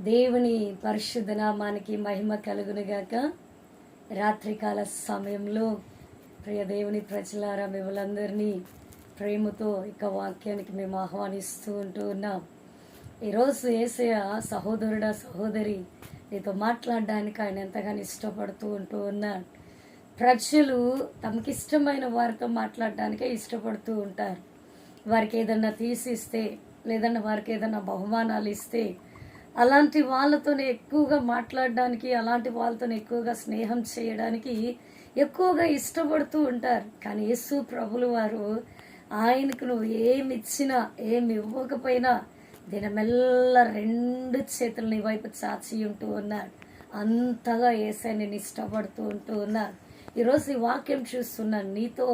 దేవుని పరిశుద్ధ నామానికి మహిమ కలుగునుగాక. రాత్రికాల సమయంలో ప్రియ దేవుని ప్రజలారా మిమ్మల్ందరినీ ప్రేమతో ఇక వాక్యానికి మేము ఆహ్వానిస్తూ ఉంటూ ఉన్నాం. ఈరోజు ఏసయ సహోదరుడా సహోదరి నీతో మాట్లాడడానికి ఆయన ఎంతగానో ఇష్టపడుతూ ఉంటూ ఉన్నాడు. ప్రజలు తమకిష్టమైన వారితో మాట్లాడడానికే ఇష్టపడుతూ ఉంటారు. వారికి ఏదన్నా తీసిస్తే లేదన్నా వారికి ఏదన్నా బహుమానాలు ఇస్తే అలాంటి వాళ్ళతోనే ఎక్కువగా మాట్లాడడానికి అలాంటి వాళ్ళతో ఎక్కువగా స్నేహం చేయడానికి ఎక్కువగా ఇష్టపడుతూ ఉంటారు. కానీ యేసు ప్రభులు వారు ఆయనకు నువ్వు ఏమి ఇచ్చినా ఏమి ఇవ్వకపోయినా దినమెల్ల రెండు చేతులు నీ వైపు చాచి ఉంటూ ఉన్నాడు అంతగా ఏసై నేను ఇష్టపడుతూ ఉంటూ ఉన్నాడు ఈరోజు ఈ వాక్యం చూస్తున్నాను నీతో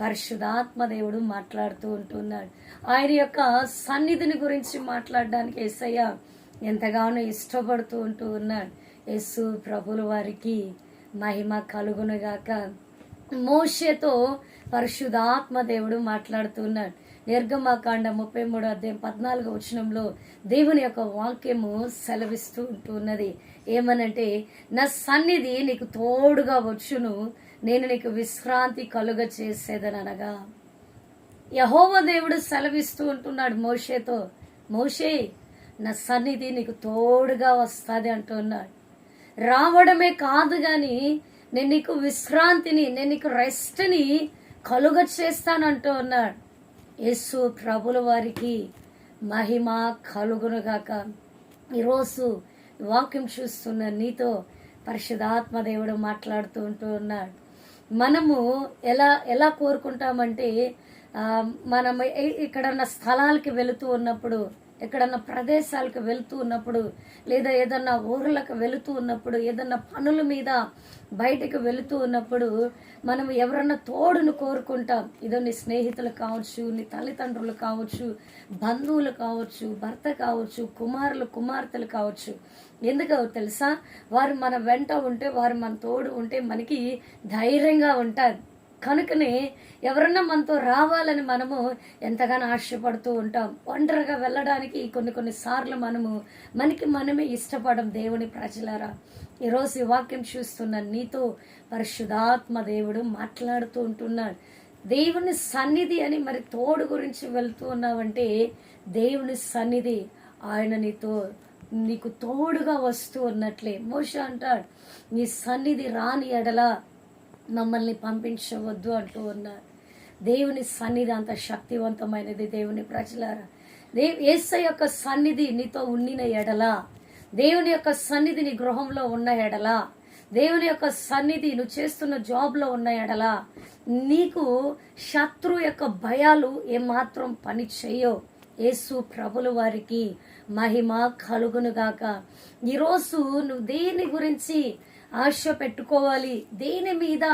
పరిశుధాత్మ దేవుడు మాట్లాడుతూ ఉంటున్నాడు ఆయన యొక్క సన్నిధిని గురించి మాట్లాడడానికి ఏసయ్య ఎంతగానో ఇష్టపడుతూ ఉంటూ ఉన్నాడు. యస్సు ప్రభుల వారికి మహిమ కలుగునుగాక మోషేతో పరిశుధాత్మ దేవుడు మాట్లాడుతున్నాడు నిర్గమాకాండ ముప్పై మూడు అధ్యాయం పద్నాలుగో వచనంలో దేవుని యొక్క వాక్యము సెలవిస్తూ ఉంటున్నది ఏమనంటే నా సన్నిధి నీకు తోడుగా వచ్చును నేను నీకు విశ్రాంతి కలుగ చేసేదనగా యహోవ దేవుడు సెలవిస్తూ ఉంటున్నాడు మోషేతో. మోషే నా సన్నిధి నీకు తోడుగా వస్తుంది అంటున్నాడు. రావడమే కాదు కానీ నేను నీకు విశ్రాంతిని నేను నీకు రెస్ట్ని కలుగ చేస్తానంటూ ఉన్నాడు యేసు ప్రభుల వారికి మహిమ కలుగునుగాక ఈరోజు వాక్యం చూస్తున్న నీతో పరిశుధాత్మ దేవుడు మాట్లాడుతూ ఉంటూ ఉన్నాడు. మనము ఎలా ఎలా కోరుకుంటామంటే మనం ఇక్కడ ఉన్న స్థలాలకి వెళుతూ ఉన్నప్పుడు ఎక్కడన్నా ప్రదేశాలకు వెళుతూ ఉన్నప్పుడు లేదా ఏదన్నా ఊర్లకు వెళుతూ ఉన్నప్పుడు ఏదన్నా పనుల మీద బయటకు వెళుతూ ఉన్నప్పుడు మనం ఎవరన్నా తోడును కోరుకుంటాం. ఇదో నీ స్నేహితులు కావచ్చు నీ తల్లిదండ్రులు కావచ్చు బంధువులు కావచ్చు భర్త కావచ్చు కుమారులు కుమార్తెలు కావచ్చు. ఎందుకో తెలుసా? వారు మన వెంట ఉంటే వారు మన తోడు ఉంటే మనకి ధైర్యంగా ఉంటారు. కనుకనే ఎవరన్నా మనతో రావాలని మనము ఎంతగానో ఆశపడుతూ ఉంటాం. ఒంటరిగా వెళ్ళడానికి కొన్ని కొన్ని సార్లు మనము మనకి మనమే ఇష్టపడం దేవుని ప్రజలారా. ఈరోజు ఈ వాక్యం చూస్తున్న నీతో పరిశుధాత్మ దేవుడు మాట్లాడుతూ ఉంటున్నాడు. దేవుని సన్నిధి అని మరి తోడు గురించి వెళ్తూ ఉన్నావంటే దేవుని సన్నిధి ఆయన నీతో నీకు తోడుగా వస్తూ ఉన్నట్లే. మోష అంటాడు నీ సన్నిధి రాని ఎడలా మమ్మల్ని పంపించవద్దు అంటూ ఉన్నారు. దేవుని సన్నిధి అంత శక్తివంతమైనది దేవుని ప్రజలారా. దేవ్ ఏసై యొక్క సన్నిధి నీతో ఉండిన ఎడలా దేవుని యొక్క సన్నిధి నీ గృహంలో ఉన్న ఎడలా దేవుని యొక్క సన్నిధి నువ్వు చేస్తున్న జాబ్లో ఉన్న ఎడలా నీకు శత్రు యొక్క భయాలు ఏమాత్రం పని చేయవు. యేసు ప్రభుల వారికి మహిమ కలుగునుగాక ఈరోజు నువ్వు దేని గురించి ఆశ పెట్టుకోవాలి. దేని మీద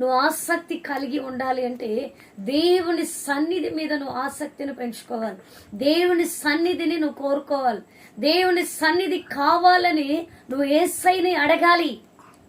నువ్వు ఆసక్తి కలిగి ఉండాలి అంటే దేవుని సన్నిధి మీద నువ్వు ఆసక్తిని పెంచుకోవాలి. దేవుని సన్నిధిని నువ్వు కోరుకోవాలి. దేవుని సన్నిధి కావాలని నువ్వు ఏసైని అడగాలి.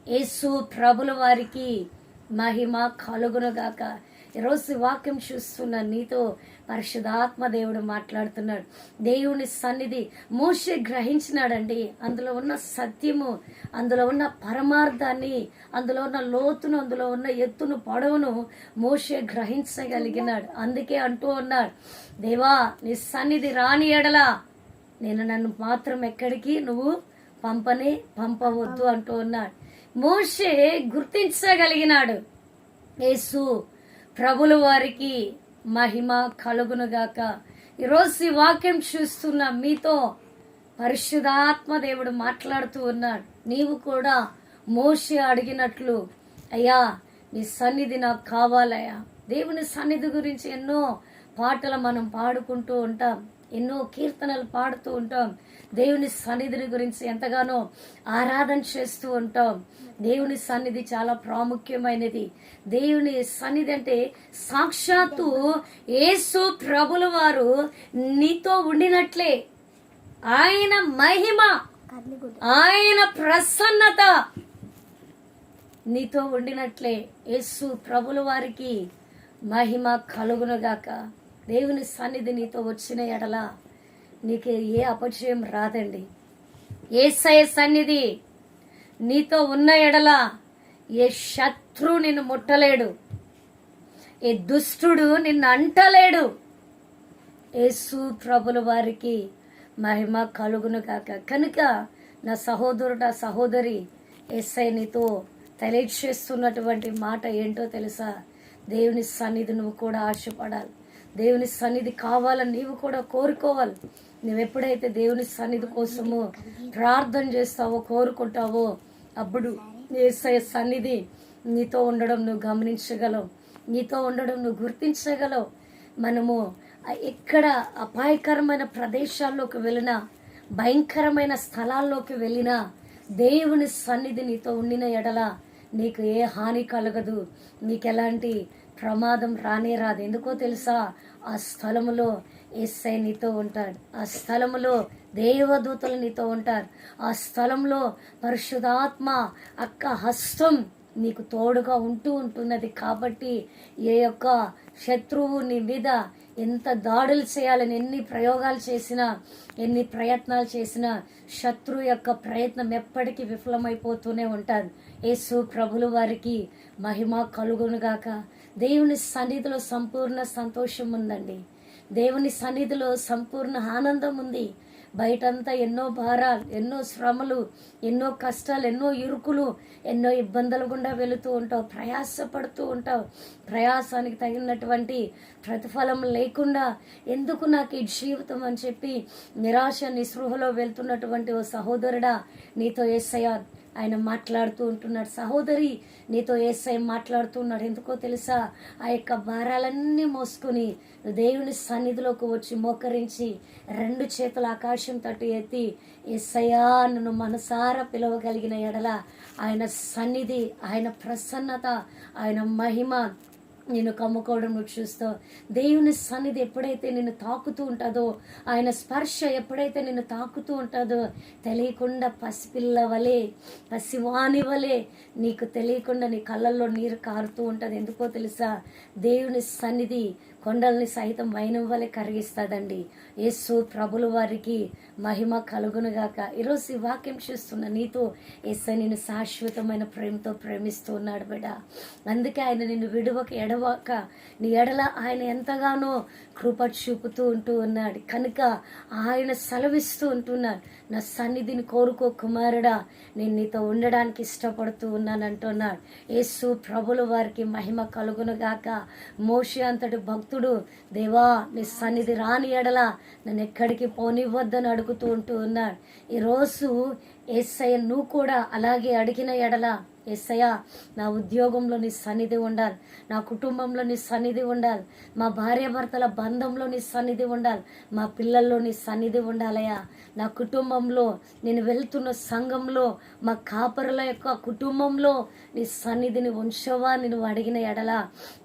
యేసు ప్రభుల వారికి మహిమ కలుగునుగాక ఈరోజు వాక్యం చూస్తున్న నీతో పరిశుధాత్మ దేవుడు మాట్లాడుతున్నాడు. దేవుని సన్నిధి మోషే గ్రహించినాడండి. అందులో ఉన్న సత్యము అందులో ఉన్న పరమార్థాన్ని అందులో ఉన్న లోతును అందులో ఉన్న ఎత్తును పొడవును మోషే గ్రహించగలిగినాడు. అందుకే అంటూ ఉన్నాడు దేవా నీ సన్నిధి రాని ఎడలా నేను నన్ను మాత్రం ఎక్కడికి నువ్వు పంపనే పంపవద్దు అంటూ ఉన్నాడు. మోషే గుర్తించగలిగినాడు. యేసు ప్రభుల వారికి మహిమ కలుగునుగాక. ఈరోజు ఈ వాక్యం చూస్తున్న మీతో పరిశుధాత్మ దేవుడు మాట్లాడుతూ ఉన్నాడు. నీవు కూడా మోషి అడిగినట్లు అయ్యా నీ సన్నిధి నాకు కావాలయ్యా. దేవుని సన్నిధి గురించి ఎన్నో పాటలు మనం పాడుకుంటూ ఉంటాం. ఎన్నో కీర్తనలు పాడుతూ ఉంటాం. దేవుని సన్నిధిని గురించి ఎంతగానో ఆరాధన చేస్తూ ఉంటాం. దేవుని సన్నిధి చాలా ప్రాముఖ్యమైనది. దేవుని సన్నిధి అంటే సాక్షాత్తు యేసు ప్రభుల వారు నీతో ఉండినట్లే. ఆయన మహిమ ఆయన ప్రసన్నత నీతో ఉండినట్లే. యేసు ప్రభుల వారికి మహిమ కలుగునుగాక. దేవుని సన్నిధి నీతో వచ్చిన ఎడల నీకు ఏ అపచయం రాదండి. ఏసయ సన్నిధి నీతో ఉన్న ఎడల ఏ శత్రు నిన్ను ముట్టలేడు. ఏ దుష్టుడు నిన్ను అంటలేడు. యేసు ప్రభుల వారికి మహిమ కలుగును కాక కనుక నా సహోదరుడు నా సహోదరి ఎస్ఐ నీతో తెలియచేస్తున్నటువంటి మాట ఏంటో తెలుసా? దేవుని సన్నిధి నువ్వు కూడా ఆశపడాలి. దేవుని సన్నిధి కావాలని నీవు కూడా కోరుకోవాలి. నువ్వు ఎప్పుడైతే దేవుని సన్నిధి కోసము ప్రార్థన చేస్తావో కోరుకుంటావో అప్పుడు ఏసయ సన్నిధి నీతో ఉండడం నువ్వు గమనించగలవు. నీతో ఉండడం నువ్వు గుర్తించగలవు. మనము ఎక్కడ అపాయకరమైన ప్రదేశాల్లోకి వెళ్ళినా భయంకరమైన స్థలాల్లోకి వెళ్ళినా దేవుని సన్నిధి నీతో ఉండిన ఎడల నీకు ఏ హాని కలగదు. నీకు ఎలాంటి ప్రమాదం రానే రాదు. ఎందుకో తెలుసా? ఆ స్థలములో ఎస్ఐ నీతో ఉంటాడు. ఆ స్థలములో దేవదూతలు నీతో ఉంటారు. ఆ స్థలంలో పరిశుధాత్మ అక్క హస్తం నీకు తోడుగా ఉంటూ ఉంటున్నది. కాబట్టి ఏ యొక్క శత్రువు నీ మీద ఎంత దాడులు చేయాలని ఎన్ని ప్రయోగాలు చేసినా ఎన్ని ప్రయత్నాలు చేసినా శత్రువు యొక్క ప్రయత్నం ఎప్పటికీ విఫలమైపోతూనే ఉంటుంది యేసు ప్రభుల వారికి మహిమ కలుగునుగాక. దేవుని సన్నిధిలో సంపూర్ణ సంతోషం ఉందండి. దేవుని సన్నిధిలో సంపూర్ణ ఆనందం ఉంది. బయటంతా ఎన్నో భారాలు ఎన్నో శ్రమలు ఎన్నో కష్టాలు ఎన్నో ఇరుకులు ఎన్నో ఇబ్బందులు గుండా వెళుతూ ఉంటావు ప్రయాసపడుతూ ఉంటావు. ప్రయాసానికి తగినటువంటి ప్రతిఫలం లేకుండా ఎందుకు నాకు ఈ జీవితం అని చెప్పి నిరాశ నిస్పృహలో వెళ్తున్నటువంటి ఓ సహోదరుడా నీతో ఏసయ్య ఆయన మాట్లాడుతూ ఉంటున్నాడు సహోదరి నీతో ఏసై మాట్లాడుతున్నాడు ఎందుకో తెలుసా? ఆ యొక్క భారాలన్నీ మోసుకొని దేవుని సన్నిధిలోకి వచ్చి మోకరించి రెండు చేతుల ఆకాశం తట్టు ఎత్తి ఏసయ్యా నన్ను మనసారా పిలవగలిగిన ఎడల ఆయన సన్నిధి ఆయన ప్రసన్నత ఆయన మహిమ నేను కమ్ముకోవడం నువ్వు చూస్తావు దేవుని సన్నిధి ఎప్పుడైతే నిన్ను తాకుతూ ఉంటుందో ఆయన స్పర్శ ఎప్పుడైతే నిన్ను తాకుతూ ఉంటుందో తెలియకుండా పసిపిల్ల వలె పసివాని వలె నీకు తెలియకుండా నీ కళ్ళల్లో నీరు కారుతూ ఉంటుంది. ఎందుకో తెలుసా? దేవుని సన్నిధి కొండల్ని సైతం వైనం వలె కరిగిస్తాదండి యేసు ప్రభుల వారికి మహిమ కలుగునుగాక ఈరోజు ఈ వాక్యం చూస్తున్న నీతో ఏసై నిన్ను శాశ్వతమైన ప్రేమతో ప్రేమిస్తూ ఉన్నాడు బిడ్డ అందుకే ఆయన నిన్ను విడవక ఎడవక నీ ఎడల ఆయన ఎంతగానో కృప చూపుతూ ఉంటూ ఉన్నాడు. కనుక ఆయన సెలవిస్తూ ఉంటున్నాడు. నా సన్నిధిని కోరుకో కుమారుడా నేను నీతో ఉండడానికి ఇష్టపడుతూ ఉన్నాను అంటున్నాడు యేసు ప్రభుల వారికి మహిమ కలుగునుగాక మోషి అంతటి భక్తుడు దేవా నీ సన్నిధి రాని ఎడల నన్ను ఎక్కడికి పోనివ్వద్దని అడుగుతూ ఉంటూ ఉన్నాడు. ఈరోజు ఏసయ్య నువ్వు కూడా అలాగే అడిగిన ఎడల ఎస్సయ్య నా ఉద్యోగంలో నీ సన్నిధి ఉండాలి నా కుటుంబంలో నీ సన్నిధి ఉండాలి మా భార్యాభర్తల బంధంలో నీ సన్నిధి ఉండాలి మా పిల్లల్లో నీ సన్నిధి ఉండాలయ్యా. నా కుటుంబంలో నేను వెళ్తున్న సంఘంలో మా కాపరుల యొక్క కుటుంబంలో నీ సన్నిధిని ఉంచవా నువ్వు అడిగిన ఎడల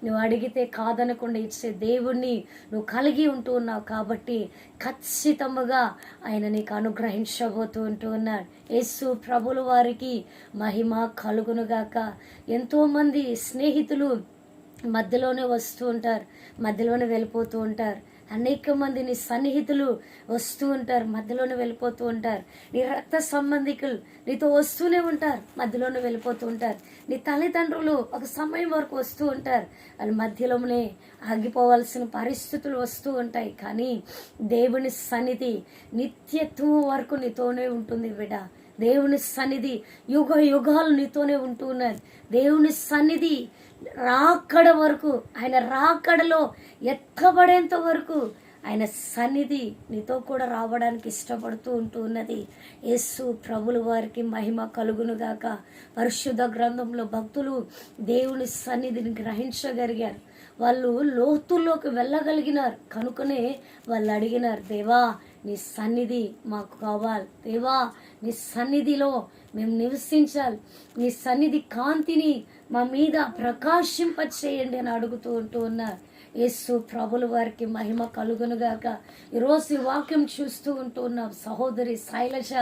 నువ్వు అడిగితే కాదనకుండా ఇచ్చే దేవుణ్ణి నువ్వు కలిగి ఉంటూ ఉన్నావు కాబట్టి ఖచ్చితముగా ఆయన నీకు అనుగ్రహించబోతూ ఉంటూ ఉన్నాడు. యేసు ప్రభుల వారికి మహిమ కలుగు కలుగునుగాక. ఎంతోమంది స్నేహితులు మధ్యలోనే వస్తూ ఉంటారు మధ్యలోనే వెళ్ళిపోతూ ఉంటారు. అనేక మంది నీ సన్నిహితులు వస్తూ ఉంటారు మధ్యలోనే వెళ్ళిపోతూ ఉంటారు. నీ రక్త సంబంధికులు నీతో వస్తూనే ఉంటారు మధ్యలోనే వెళ్ళిపోతూ ఉంటారు. నీ తల్లిదండ్రులు ఒక సమయం వరకు వస్తూ ఉంటారు. వాళ్ళు మధ్యలోనే ఆగిపోవాల్సిన పరిస్థితులు వస్తూ ఉంటాయి. కానీ దేవుని సన్నిధి నిత్యత్వం వరకు నీతోనే ఉంటుంది బిడ్డ దేవుని సన్నిధి యుగ యుగాలు నీతోనే ఉంటూ ఉన్నారు దేవుని సన్నిధి రాకడ వరకు ఆయన రాకడలో ఎక్కబడేంత వరకు ఆయన సన్నిధి నీతో కూడా రావడానికి ఇష్టపడుతూ ఉంటూ ఉన్నది. యేసు ప్రభుల వారికి మహిమ కలుగునుగాక. పరిశుద్ధ గ్రంథంలో భక్తులు దేవుని సన్నిధిని గ్రహించగలిగారు. వాళ్ళు లోతుల్లోకి వెళ్ళగలిగినారు. కనుకనే వాళ్ళు అడిగినారు దేవా నీ సన్నిధి మాకు కావాలి. దేవా నీ సన్నిధిలో మేము నివసించాలి. నీ సన్నిధి కాంతిని మా మీద ప్రకాశింపచేయండి అని అడుగుతూ ఉంటూ ఉన్నారు. యేసు ప్రభుల వారికి మహిమ కలుగునుగాక ఈరోజు ఈ వాక్యం చూస్తూ ఉంటున్న సహోదరి శైలజ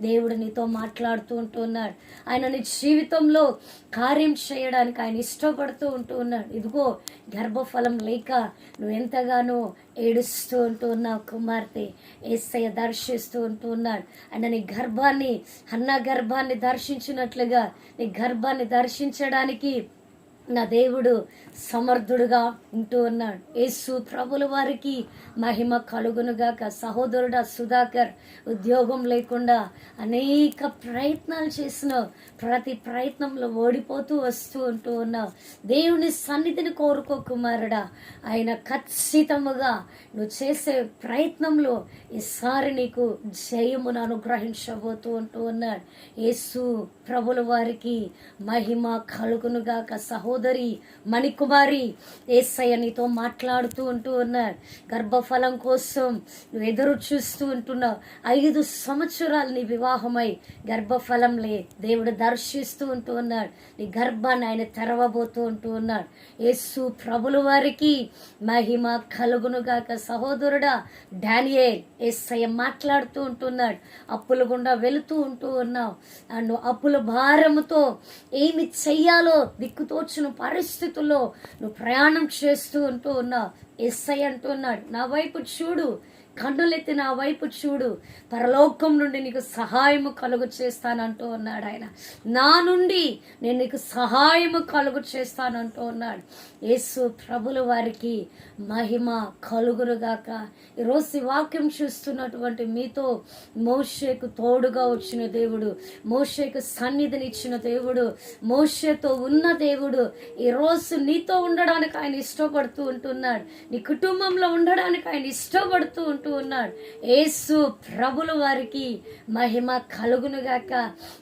దేవుడు నీతో మాట్లాడుతూ ఉంటున్నాడు. ఆయన నీ జీవితంలో కార్యం చేయడానికి ఆయన ఇష్టపడుతూ ఉంటూ ఉన్నాడు ఇదిగో గర్భఫలం లేక నువ్వు ఎంతగానో ఏడుస్తూ ఉంటూ ఉన్నావు కుమార్తె. ఏసయ్య దర్శిస్తూ ఉంటూ ఉన్నాడు ఆయన నీ గర్భాన్ని అన్న గర్భాన్ని దర్శించినట్లుగా నీ గర్భాన్ని దర్శించడానికి నా దేవుడు సమర్థుడుగా ఉంటూ ఉన్నాడు. యేసు ప్రభుల వారికి మహిమ కలుగునుగాక. సహోదరుడ సుధాకర్ ఉద్యోగం లేకుండా అనేక ప్రయత్నాలు చేసినావు ప్రతి ప్రయత్నంలో ఓడిపోతూ వస్తూ ఉంటూ ఉన్నావు. దేవుని సన్నిధిని కోరుకో కుమారుడా. ఆయన ఖచ్చితముగా నువ్వు చేసే ప్రయత్నంలో ఈసారి నీకు జయమును అనుగ్రహించబోతూ ఉంటూ ఉన్నాడు. యేసు ప్రభుల వారికి మహిమ కలుగునుగాక. సహోదరి మణికుమారి ఏసయ్య నీతో మాట్లాడుతూ ఉంటూ ఉన్నాడు. గర్భఫలం కోసం నువ్వు ఎదురు చూస్తూ ఉంటున్నావు. ఐదు సంవత్సరాలు నీ వివాహమై గర్భఫలం లే. దేవుడు దర్శిస్తూ ఉంటూ ఉన్నాడు. నీ గర్భాన్ని ఆయన తెరవబోతూ ఉంటూ ఉన్నాడు. యేసు ప్రభుల వారికి మహిమ కలుగునుగాక సహోదరుడా డానియేల్ ఏసయ్య మాట్లాడుతూ ఉంటున్నాడు అప్పుల గుండా వెళుతూ ఉంటూ ఉన్నావు. అండ్ అప్పుల భారముతో ఏమి చెయ్యాలో దిక్కుతోచును పరిస్థితుల్లో నువ్వు ప్రయాణం చేస్తూ ఉంటూ ఉన్నావు. ఎస్ఐ అంటున్నాడు నా వైపు చూడు. కన్నులెత్తి నా వైపు చూడు. పరలోకం నుండి నీకు సహాయము కలుగు చేస్తానంటూ ఉన్నాడు ఆయన. నా నుండి నేను నీకు సహాయము కలుగు చేస్తానంటూ ఉన్నాడు. యేసు ప్రభుల వారికి మహిమ కలుగురుగాక ఈరోజు ఈ వాక్యం చూస్తున్నటువంటి మీతో మోషేకు తోడుగా వచ్చిన దేవుడు మోషేకు సన్నిధిని ఇచ్చిన దేవుడు మోషేతో ఉన్న దేవుడు ఈరోజు నీతో ఉండడానికి ఆయన ఇష్టపడుతూ ఉంటున్నాడు. నీ కుటుంబంలో ఉండడానికి ఆయన ఇష్టపడుతూ ఉంటూ ఉన్నాడు. యేసు ప్రభుల వారికి మహిమ కలుగునుగాక.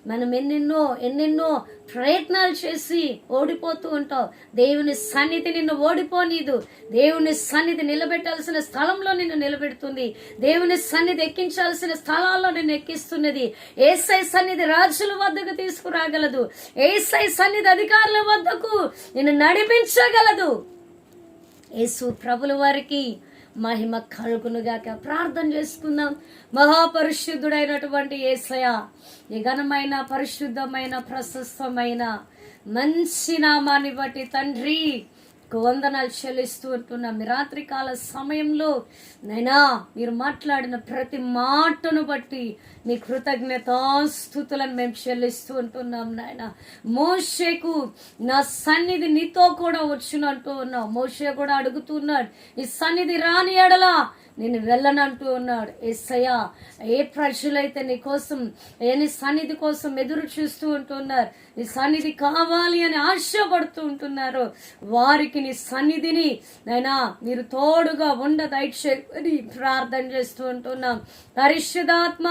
మనం ఎన్నెన్నో ఎన్నెన్నో ప్రయత్నాలు చేసి ఓడిపోతూ ఉంటావు దేవుని సన్నిధి నిన్ను ఓడిపోనీదు. దేవుని సన్నిధి నిలబెట్టాల్సిన స్థలంలో నిన్ను నిలబెడుతుంది. దేవుని సన్నిధి ఎక్కించాల్సిన స్థలాల్లో నిన్ను ఎక్కిస్తున్నది. ఏసై సన్నిధి రాజుల వద్దకు తీసుకురాగలదు. ఏసై సన్నిధి అధికారుల వద్దకు నిన్ను నడిపించగలదు. యేసు ప్రభుల వారికి మహిమ కలుగునుగాక ప్రార్థన చేసుకుందాం. మహాపరిశుద్ధుడైనటువంటి ఏసయ ఈ ఘనమైన పరిశుద్ధమైన ప్రశస్తమైన మంచి నామాన్ని బట్టి తండ్రి వందనాలు చెల్లిస్తూ ఉంటున్నాం. మీ రాత్రికాల సమయంలో నైనా మీరు మాట్లాడిన ప్రతి మాటను బట్టి మీ కృతజ్ఞతాస్థుతులను మేము చెల్లిస్తూ ఉంటున్నాం నాయన. మోషేకు నా సన్నిధి నీతో కూడా వచ్చినట్టు ఉన్నావు మోషే కూడా అడుగుతున్నాడు ఈ సన్నిధి రాని ఎడలా నేను వెళ్ళనంటూ ఉన్నాడు. ఎస్సయ్య ఏ ప్రజలైతే నీ కోసం ఏ నీ సన్నిధి కోసం ఎదురు చూస్తూ ఉంటున్నారు నీ సన్నిధి కావాలి అని ఆశపడుతూ ఉంటున్నారు వారికి నీ సన్నిధిని నైనా మీరు తోడుగా ఉండ దయచేసి ప్రార్థన చేస్తూ ఉంటున్నాం. పరిశుధాత్మ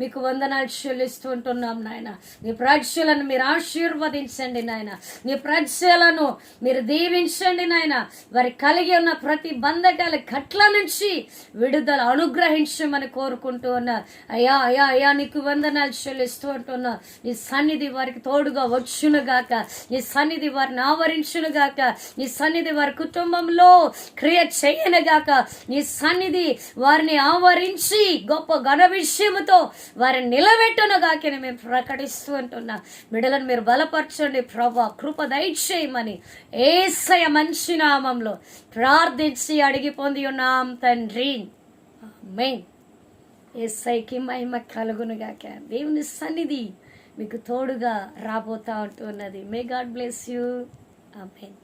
మీకు వందనాలు చెల్లిస్తుంటున్నాం నాయన. నీ ప్రజలను మీరు ఆశీర్వదించండి నాయన. నీ ప్రజలను మీరు దీవించండి నాయన. వారి కలిగి ఉన్న ప్రతి బంధకాల కట్ల నుంచి విడుదల అనుగ్రహించమని కోరుకుంటూ ఉన్నా. అయ్యా అయ్యా అయ్యా నీకు వందనాలు చెల్లిస్తూ ఉంటున్నా నీ సన్నిధి వారికి తోడుగా వచ్చును గాక. నీ సన్నిధి వారిని ఆవరించును గాక. నీ సన్నిధి వారి కుటుంబంలో క్రియ చేయను గాక. నీ సన్నిధి వారిని ఆవరించి గొప్ప ఘన విషయముతో వారిని నిలబెట్టును గాకని మేము ప్రకటిస్తూ ఉంటున్నాం. మిడలను మీరు బలపరచండి ప్రభా కృప దయచేయమని ఏసయ మంచి నామంలో ప్రార్థించి అడిగి పొంది ఉన్నాం తండ్రి. మెయిన్ ఏసైకి మహిమ కలుగునుగాక దేవుని సన్నిధి మీకు తోడుగా రాబోతా ఉంటున్నది. May God bless you amen